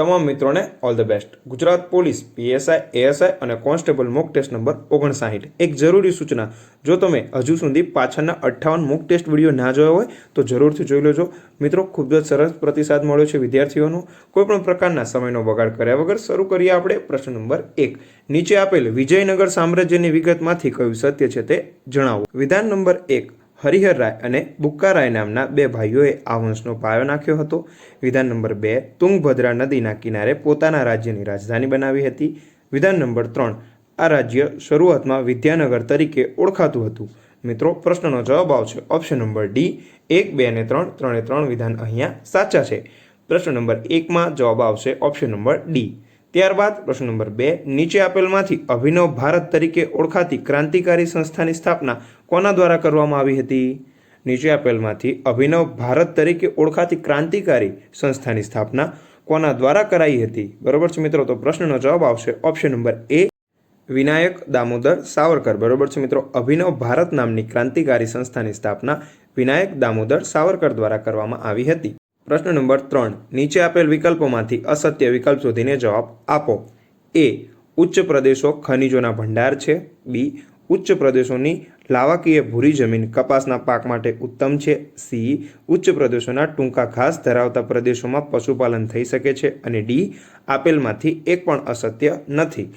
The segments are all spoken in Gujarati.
તમામ મિત્રોને all the best Gujarat police, PSI, ASI અને કોન્સ્ટેબલ મોક ટેસ્ટ નંબર ઓગણસાઠ. એક જરૂરી સૂચના, જો તમે હજુ સુધી પાછળના અઠ્ઠાવન મોક ટેસ્ટ વીડિયો ના જોયો હોય, તો જરૂરથી જોઈ લેજો. મિત્રો, ખૂબ જ સરસ પ્રતિસાદ મળ્યો છે વિદ્યાર્થીઓનો. કોઈપણ પ્રકારના સમયનો બગાડ કર્યા વગર શરૂ કરીએ આપણે પ્રશ્ન નંબર એક. નીચે આપેલ વિજયનગર સામ્રાજ્યની વિગતમાંથી કયું સત્ય છે તે જણાવો. વિધાન નંબર એક. હરિહર રાય અને બુક્કારાય નામના બે ભાઈઓએ આ વંશનો પાયો નાખ્યો હતો. વિધાન નંબર બે, તુંગભદ્રા નદીના કિનારે પોતાના રાજ્યની રાજધાની બનાવી હતી. વિધાન નંબર ત્રણ, આ રાજ્ય શરૂઆતમાં વિદ્યાનગર તરીકે ઓળખાતું હતું. મિત્રો, પ્રશ્નનો જવાબ આવશે ઓપ્શન નંબર ડી, એક, બે અને ત્રણ. ત્રણે ત્રણ વિધાન અહીંયા સાચા છે. પ્રશ્ન નંબર એકમાં જવાબ આવશે ઓપ્શન નંબર ડી. ત્યારબાદ પ્રશ્ન નંબર બે, નીચે આપેલમાંથી અભિનવ ભારત તરીકે ઓળખાતી ક્રાંતિકારી સંસ્થાની સ્થાપના કોના દ્વારા કરવામાં આવી હતી? નીચે આપેલમાંથી અભિનવ ભારત તરીકે ઓળખાતી ક્રાંતિકારી સંસ્થાની સ્થાપના કોના દ્વારા કરાઈ હતી? બરોબર છે મિત્રો, તો પ્રશ્નનો જવાબ આવશે option number A, Vinayak Damodar Savarkar. બરોબર છે મિત્રો, અભિનવ ભારત નામની ક્રાંતિકારી સંસ્થાની સ્થાપના વિનાયક દામોદર સાવરકર દ્વારા કરવામાં આવી હતી. પ્રશ્ન નંબર ત્રણ. નીચે આપેલ વિકલ્પોમાંથી અસત્ય વિકલ્પ શોધીને જવાબ આપો. એ. ઉચ્ચ પ્રદેશો ખનિજોના ભંડાર છે. બી. ઉચ્ચ પ્રદેશોની લાવાકીય ભૂરી જમીન કપાસના પાક માટે ઉત્તમ છે. સી. ઉચ્ચ પ્રદેશોના ટૂંકા ઘાસ ધરાવતા પ્રદેશોમાં પશુપાલન થઈ શકે છે. અને ડી. આપેલમાંથી એક પણ અસત્ય નથી.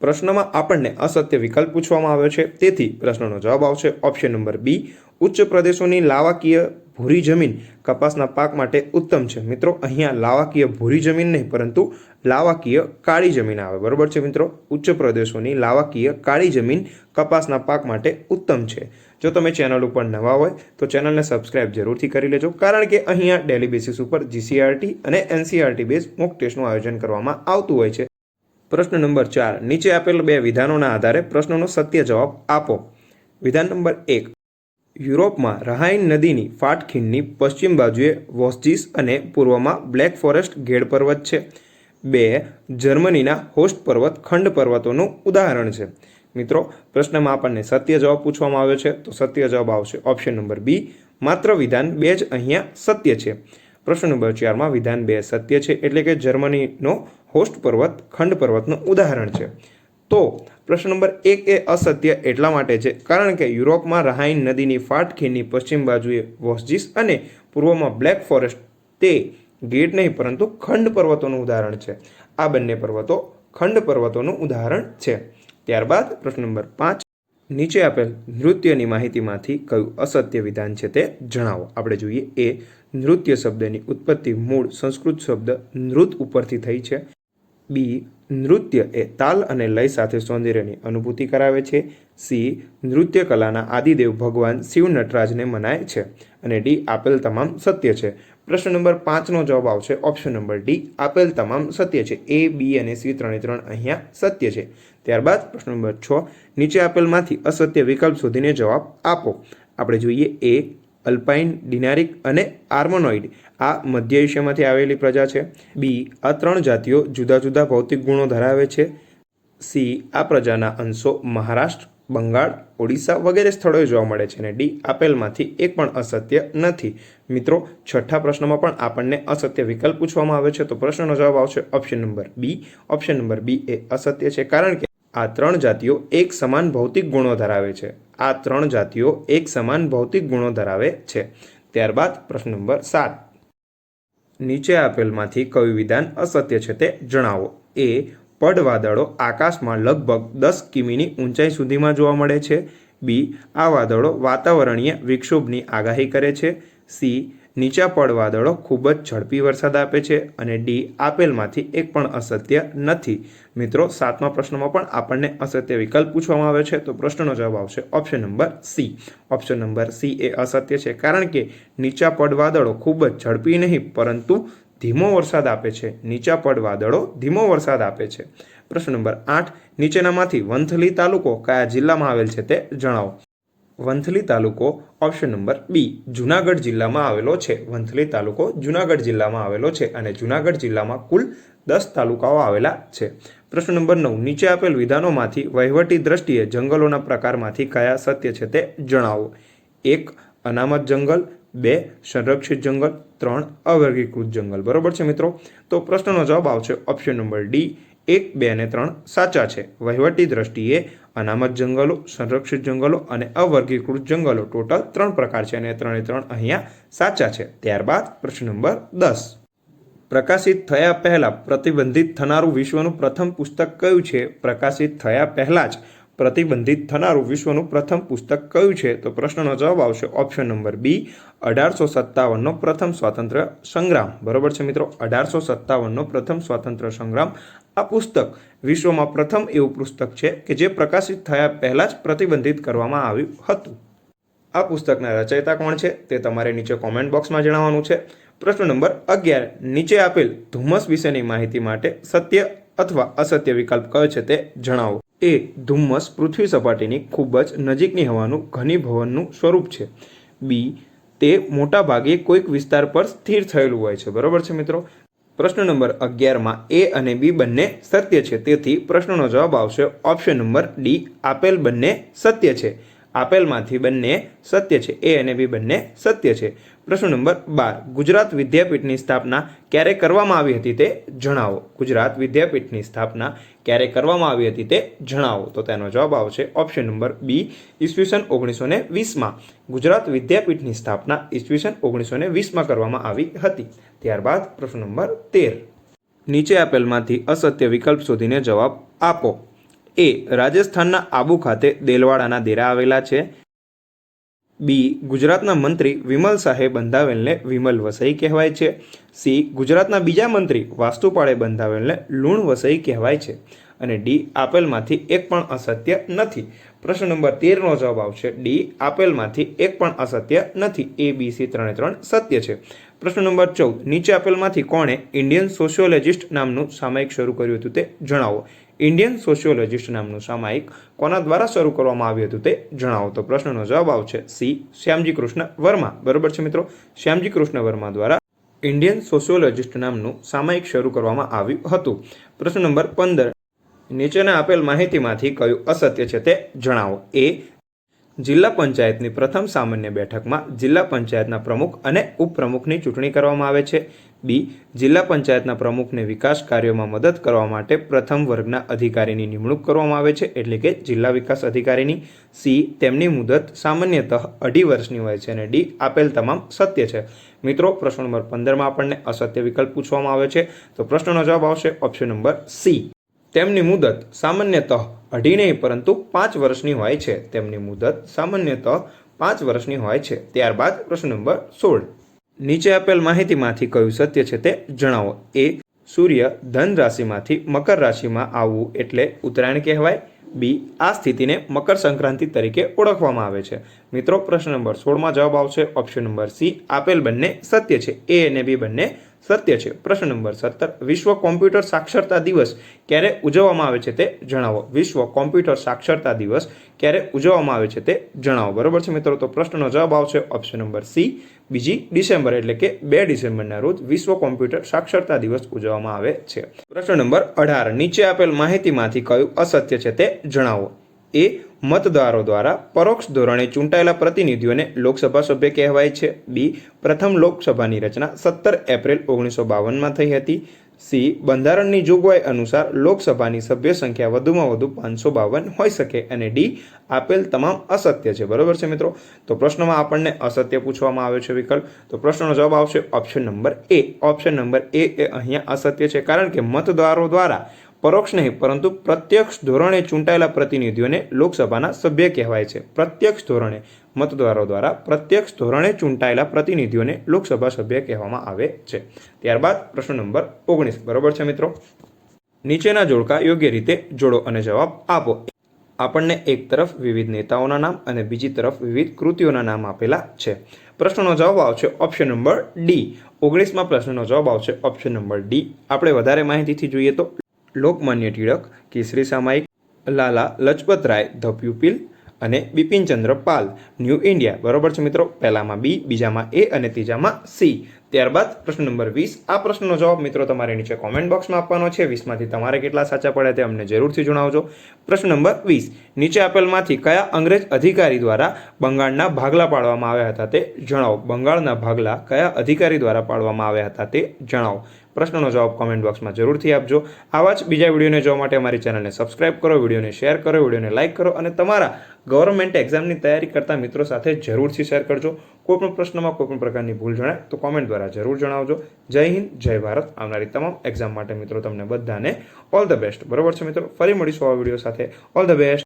પ્રશ્નમાં આપણને અસત્ય વિકલ્પ પૂછવામાં આવ્યો છે. તેથી પ્રશ્નનો જવાબ આવશે ઓપ્શન નંબર બી. ઉચ્ચ પ્રદેશોની લાવાકીય ભૂરી જમીન કપાસના પાક માટે ઉત્તમ છે. મિત્રો, અહીંયા લાવાકીય ભૂરી જમીન નહીં, પરંતુ લાવાકીય કાળી જમીન આવે. બરોબર છે મિત્રો? ઉચ્ચ પ્રદેશોની લાવાકીય કાળી જમીન કપાસના પાક માટે ઉત્તમ છે. જો તમે ચેનલ ઉપર નવા હોય, તો ચેનલને સબસ્ક્રાઇબ જરૂરથી કરી લેજો, કારણ કે અહીંયા ડેલી બેસિસ ઉપર જીસીઆરટી અને એનસીઆરટી બેઝ મોક ટેસ્ટનું આયોજન કરવામાં આવતું હોય છે. પ્રશ્ન નંબર ચાર. નીચે આપેલ બે વિધાનોના આધારે પ્રશ્નનો સત્ય જવાબ આપો. વિધાન નંબર એક. યુરોપમાં રહાઇન નદીની ફાટખીણની પશ્ચિમ બાજુએ વોસ્જીસ અને પૂર્વમાં બ્લેક ફોરેસ્ટ ઘેડ પર્વત છે. બે, જર્મનીના હોસ્ટ પર્વત ખંડ પર્વતોનું ઉદાહરણ છે. મિત્રો, પ્રશ્નમાં આપણને સત્ય જવાબ પૂછવામાં આવ્યો છે, તો સત્ય જવાબ આવશે ઓપ્શન નંબર બી, માત્ર વિધાન બે જ અહીંયા સત્ય છે. પ્રશ્ન નંબર ચારમાં, વિધાન બે સત્ય છે એટલે કે જર્મનીનો હોસ્ટ પર્વત ખંડ પર્વતનું ઉદાહરણ છે. તો પ્રશ્ન નંબર એક એ અસત્ય એટલા માટે છે, કારણ કે યુરોપમાં રહાઇન નદીની ફાટખીની પશ્ચિમ બાજુએ વોસ્જીસ અને પૂર્વમાં બ્લેક ફોરેસ્ટ તે ગેટ નહીં, પરંતુ ખંડ પર્વતોનું ઉદાહરણ છે. આ બંને પર્વતો ખંડ પર્વતોનું ઉદાહરણ છે. ત્યારબાદ પ્રશ્ન નંબર પાંચ, નીચે આપેલ નૃત્યની માહિતીમાંથી કયું અસત્ય વિધાન છે તે જણાવો. આપણે જોઈએ, એ નૃત્ય શબ્દની ઉત્પત્તિ મૂળ સંસ્કૃત શબ્દ નૃત ઉપરથી થઈ છે. બી, નૃત્ય એ તાલ અને લય સાથે સૌંદર્યની અનુભૂતિ કરાવે છે. સી નૃત્ય કલાના આદિદેવ ભગવાન શિવ નટરાજને મનાય છે અને ડી, આપેલ તમામ સત્ય છે. પ્રશ્ન નંબર પાંચનો જવાબ આવશે. ઓપ્શન નંબર ડી, આપેલ તમામ સત્ય છે. એ, બી અને સી ત્રણે ત્રણ અહીંયા સત્ય છે. ત્યારબાદ પ્રશ્ન નંબર છ, નીચે આપેલમાંથી અસત્ય વિકલ્પ શોધીને જવાબ આપો. આપણે જોઈએ એ અલ્પાઇન ડિનારિક અને આર્મોનોઇડ. આ મધ્ય એશિયામાંથી આવેલી પ્રજા છે. બી, આ ત્રણ જાતિઓ જુદા જુદા ભૌતિક ગુણો ધરાવે છે. સી, આ પ્રજાના અંશો મહારાષ્ટ્ર, બંગાળ, ઓડિશા વગેરે સ્થળોએ જોવા મળે છે અને ડી, આપેલમાંથી એક પણ અસત્ય નથી. મિત્રો, છઠ્ઠા પ્રશ્નમાં પણ આપણને અસત્ય વિકલ્પ પૂછવામાં આવે છે તો પ્રશ્નનો જવાબ આવશે option number B option number B એ અસત્ય છે કારણ કે આ ત્રણ જાતિઓ એક સમાન ભૌતિક ગુણો ધરાવે છે. આ ત્રણ જાતિઓ એક સમાન ભૌતિક ગુણો ધરાવે છે. ત્યારબાદ પ્રશ્ન નંબર સાત. નીચે આપેલમાંથી કયું વિધાન અસત્ય છે તે જણાવો. એ પડવાદળો આકાશમાં લગભગ દસ કિમીની ઊંચાઈ સુધીમાં જોવા મળે છે. બી, આ વાદળો વાતાવરણીય વિક્ષોભની આગાહી કરે છે. સી નીચા પડ વાદળો ખૂબ જ ઝડપી વરસાદ આપે છે અને ડી આપેલમાંથી એક પણ અસત્ય નથી. મિત્રો, સાતમા પ્રશ્નમાં પણ આપણને અસત્ય વિકલ્પ પૂછવામાં આવે છે, તો પ્રશ્નનો જવાબ આવશે option number C option number C એ અસત્ય છે કારણ કે નીચા પડ વાદળો ખૂબ જ ઝડપી નહીં, પરંતુ ધીમો વરસાદ આપે છે. નીચા પડ વાદળો ધીમો વરસાદ આપે છે. પ્રશ્ન નંબર આઠ. નીચેનામાંથી વંથલી તાલુકો કયા જિલ્લામાં આવેલ છે તે જણાવો. વંથલી તાલુકો ઓપ્શન નંબર બી જુનાગઢ જિલ્લામાં આવેલો છે. વંથલી તાલુકો જુનાગઢ જિલ્લામાં આવેલો છે અને જુનાગઢ જિલ્લામાં કુલ દસ તાલુકાઓ આવેલા છે. પ્રશ્ન નંબર નવ. નીચે આપેલ વિધાનોમાંથી વહીવટી દ્રષ્ટિએ જંગલોના પ્રકારમાંથી કયા સત્ય છે તે જણાવો. એક, અનામત જંગલ. બે, સંરક્ષિત જંગલ. ત્રણ, અવર્ગીકૃત જંગલ. બરોબર છે મિત્રો? તો પ્રશ્નનો જવાબ આવશે ઓપ્શન નંબર ડી એક, બે અને ત્રણ સાચા છે. વહીવટી દ્રષ્ટિએ અનામત જંગલો, સંરક્ષિત જંગલો અને અવર્ગીકૃત જંગલો ટોટલ ત્રણ પ્રકાર છે અને ત્રણે ત્રણ અહીંયા સાચા છે. ત્યારબાદ પ્રશ્ન નંબર દસ. પ્રકાશિત થયા પહેલા પ્રતિબંધિત થનારું વિશ્વનું પ્રથમ પુસ્તક કયું છે? પ્રકાશિત થયા પહેલા જ પ્રતિબંધિત થનારું વિશ્વનું પ્રથમ પુસ્તક કયું છે? તો પ્રશ્નનો જવાબ આવશે ઓપ્શન નંબર બી અઢારસો સત્તાવનનો પ્રથમ સ્વાતંત્ર્ય સંગ્રામ. બરોબર છે મિત્રો? અઢારસો સત્તાવનનો પ્રથમ સ્વાતંત્ર્ય સંગ્રામ. આ પુસ્તક વિશ્વમાં પ્રથમ એવું પુસ્તક છે કે જે પ્રકાશિત થયા પહેલાં જ પ્રતિબંધિત કરવામાં આવ્યું હતું. આ પુસ્તકના રચયિતા કોણ છે તે તમારે નીચે કોમેન્ટ બોક્સમાં જણાવવાનું છે. પ્રશ્ન નંબર અગિયાર. નીચે આપેલ ધુમ્મસ વિશેની માહિતી માટે સત્ય અથવા અસત્ય વિકલ્પ કયો છે તે જણાવો. એ ધુમ્મસ પૃથ્વી સપાટીની ખૂબ જ નજીકની હવાનું ઘનીભવનનું સ્વરૂપ છે. બી તે મોટા ભાગે કોઈક વિસ્તાર પર સ્થિર થયેલું હોય છે. બરોબર છે મિત્રો? પ્રશ્ન નંબર અગિયારમાં એ અને બી બંને સત્ય છે. તેથી પ્રશ્નનો જવાબ આવશે. ઓપ્શન નંબર ડી, આપેલ બંને સત્ય છે. આપેલમાંથી બંને સત્ય છે. એ અને બી બંને સત્ય છે. પ્રશ્ન નંબર બાર. ગુજરાત વિદ્યાપીઠની સ્થાપના ક્યારે કરવામાં આવી હતી તે જણાવો. ગુજરાત વિદ્યાપીઠની સ્થાપના ક્યારે કરવામાં આવી હતી તે જણાવો. તો તેનો જવાબ આવશે ઓપ્શન નંબર બી, ઈસવીસન ઓગણીસો ને વીસમાં. ગુજરાત વિદ્યાપીઠની સ્થાપના ઈસવીસન ઓગણીસો ને વીસમાં કરવામાં આવી હતી. ત્યારબાદ પ્રશ્ન નંબર તેર. નીચે આપેલમાંથી અસત્ય વિકલ્પ શોધીને જવાબ આપો. એ રાજસ્થાનના આબુ ખાતે દેલવાડાના દેરા આવેલા છે. બી. ગુજરાતના મંત્રી વિમલ શાહે બંધાવેલને વિમલ વસઈ કહેવાય છે. સી. ગુજરાતના બીજા મંત્રી વાસ્તુપાળે બંધાવેલને લૂણ વસઈ કહેવાય છે. અને ડી. આપેલમાંથી એક પણ અસત્ય નથી. પ્રશ્ન નંબર તેરનો જવાબ આવશે. ડી. આપેલમાંથી એક પણ અસત્ય નથી. એ, બી, સી ત્રણે ત્રણ સત્ય છે. પ્રશ્ન નંબર ચૌદ. નીચે આપેલમાંથી કોણે ઇન્ડિયન સોશિયોલોજિસ્ટ નામનું સામાયિક શરૂ કર્યું હતું તે જણાવો. ઇન્ડિયન સોશિયોલોજિસ્ટ નામનું સામાયિક કોના દ્વારા શરૂ કરવામાં આવ્યું હતું તે જણાવો. તો પ્રશ્નનો જવાબ આવશે સી. શ્યામજી કૃષ્ણ વર્મા. બરોબર છે મિત્રો? શ્યામજી કૃષ્ણ વર્મા દ્વારા ઇન્ડિયન સોશિયોલોજિસ્ટ નામનું સામાયિક શરૂ કરવામાં આવ્યું હતું. પ્રશ્ન નંબર પંદર. નીચેના આપેલ માહિતીમાંથી કયું અસત્ય છે તે જણાવો. એ જિલ્લા પંચાયતની પ્રથમ સામાન્ય બેઠકમાં જિલ્લા પંચાયતના પ્રમુખ અને ઉપપ્રમુખની ચૂંટણી કરવામાં આવે છે. બી. જિલ્લા પંચાયતના પ્રમુખને વિકાસ કાર્યોમાં મદદ કરવા માટે પ્રથમ વર્ગના અધિકારીની નિમણૂક કરવામાં આવે છે, એટલે કે જિલ્લા વિકાસ અધિકારીની. સી. તેમની મુદત સામાન્યતઃ અઢી વર્ષની હોય છે અને ડી. આપેલ તમામ સત્ય છે. મિત્રો, પ્રશ્ન નંબર પંદરમાં આપણને અસત્ય વિકલ્પ પૂછવામાં આવે છે. તો પ્રશ્નનો જવાબ આવશે ઓપ્શન નંબર સી. તેમની મુદત સામાન્યતઃ અઢી નહીં, પરંતુ પાંચ વર્ષની હોય છે. તેમની મુદત સામાન્યતઃ પાંચ વર્ષની હોય છે. ત્યારબાદ પ્રશ્ન નંબર સોળ. નીચે આપેલ માહિતીમાંથી કયું સત્ય છે તે જણાવો. એ, સૂર્ય ધન રાશિમાંથી મકર રાશિમાં આવવું એટલે ઉત્તરાયણ કહેવાય. બી, આ સ્થિતિને મકર સંક્રાંતિ તરીકે ઓળખવામાં આવે છે. મિત્રો, પ્રશ્ન નંબર સોળમાં જવાબ આવશે. ઓપ્શન નંબર સી, આપેલ બંને સત્ય છે. એ અને બી બંને સત્ય છે. પ્રશ્ન નંબર સત્તર, વિશ્વ કોમ્પ્યુટર સાક્ષરતા દિવસ ક્યારે ઉજવવામાં આવે છે તે જણાવો. વિશ્વ કોમ્પ્યુટર સાક્ષરતા દિવસ ક્યારે ઉજવવામાં આવે છે તે જણાવો. બરોબર છે મિત્રો? તો પ્રશ્નનો જવાબ આવશે ઓપ્શન નંબર સી, બીજી ડિસેમ્બર એટલે કે બે ડિસેમ્બરના રોજ વિશ્વ કોમ્પ્યુટર સાક્ષરતા દિવસ ઉજવવામાં આવે છે. પ્રશ્ન નંબર અઢાર, નીચે આપેલ માહિતીમાંથી કયું અસત્ય છે તે જણાવો. એ મતદારો દ્વારા પરોક્ષ ધોરણે ચૂંટાયેલા પ્રતિનિધિઓને લોકસભા સભ્ય કહેવાય છે. બી. પ્રથમ લોકસભાની રચના સત્તર એપ્રિલ ઓગણીસો બાવનમાં થઈ હતી. સી. બંધારણની જોગવાઈ અનુસાર લોકસભાની સભ્ય સંખ્યા વધુમાં વધુ પાંચસો બાવન હોઈ શકે અને ડી. આપેલ તમામ અસત્ય છે. બરોબર છે મિત્રો? તો પ્રશ્નમાં આપણને અસત્ય પૂછવામાં આવ્યો છે વિકલ્પ તો પ્રશ્નનો જવાબ આવશે option number A. Option number A એ અહીંયા અસત્ય છે. કારણ કે મતદારો દ્વારા પરોક્ષ નહીં, પરંતુ પ્રત્યક્ષ ધોરણે ચૂંટાયેલા પ્રતિનિધિઓને લોકસભાના સભ્ય કહેવાય છે. પ્રત્યક્ષ ધોરણે, મતદારો દ્વારા પ્રત્યક્ષ ધોરણે ચૂંટાયેલા પ્રતિનિધિઓને લોકસભા સભ્ય કહેવામાં આવે છે. ત્યારબાદ પ્રશ્ન નંબર ઓગણીસ. બરોબર છે મિત્રો? નીચેના જોડકા યોગ્ય રીતે જોડો અને જવાબ આપો. આપણને એક તરફ વિવિધ નેતાઓના નામ અને બીજી તરફ વિવિધ કૃતિઓના નામ આપેલા છે. પ્રશ્નનો જવાબ આવશે ઓપ્શન નંબર ડી. ઓગણીસમાં પ્રશ્નનો જવાબ આવશે ઓપ્શન નંબર ડી. આપણે વધારે માહિતીથી જોઈએ તો લોકમાન્ય ટિળક કેસરી સામાયિક, લાલા લજપત રાય ધ પ્યુપિલ અને બિપિનચંદ્ર પાલ. New India. બરોબર છે મિત્રો? પહેલામાં બી, બીજામાં એ અને ત્રીજામાં સી. ત્યારબાદ પ્રશ્ન નંબર વીસ. આ પ્રશ્નનો જવાબ મિત્રો તમારે નીચે કોમેન્ટ બોક્સમાં આપવાનો છે. વીસમાંથી તમારે કેટલા સાચા પડ્યા તે અમને જરૂરથી જણાવજો. પ્રશ્ન નંબર વીસ. નીચે આપેલમાંથી કયા અંગ્રેજ અધિકારી દ્વારા બંગાળના ભાગલા પાડવામાં આવ્યા હતા તે જણાવો. બંગાળના ભાગલા કયા અધિકારી દ્વારા પાડવામાં આવ્યા હતા તે જણાવો. પ્રશ્નનો જવાબ કોમેન્ટ બોક્સમાં જરૂરથી આપજો. આવા જ બીજા વિડીયોને જોવા માટે અમારી ચેનલને સબસ્ક્રાઇબ કરો, વિડીયોને શેર કરો, વિડીયોને લાઇક કરો અને તમારા ગવર્મેન્ટ એક્ઝામની તૈયારી કરતા મિત્રો સાથે જરૂરથી શેર કરજો. કોઈ પણ પ્રશ્નમાં કોઈ પણ પ્રકારની ભૂલ જણાય તો કોમેન્ટ દ્વારા જરૂર જણાવજો. જય હિન્દ, જય ભારત. આવનારી તમામ એક્ઝામ માટે મિત્રો તમને બધાને ઓલ ધ બેસ્ટ બરોબર છે મિત્રો? ફરી મળીશું આ વીડિયો સાથે. All the best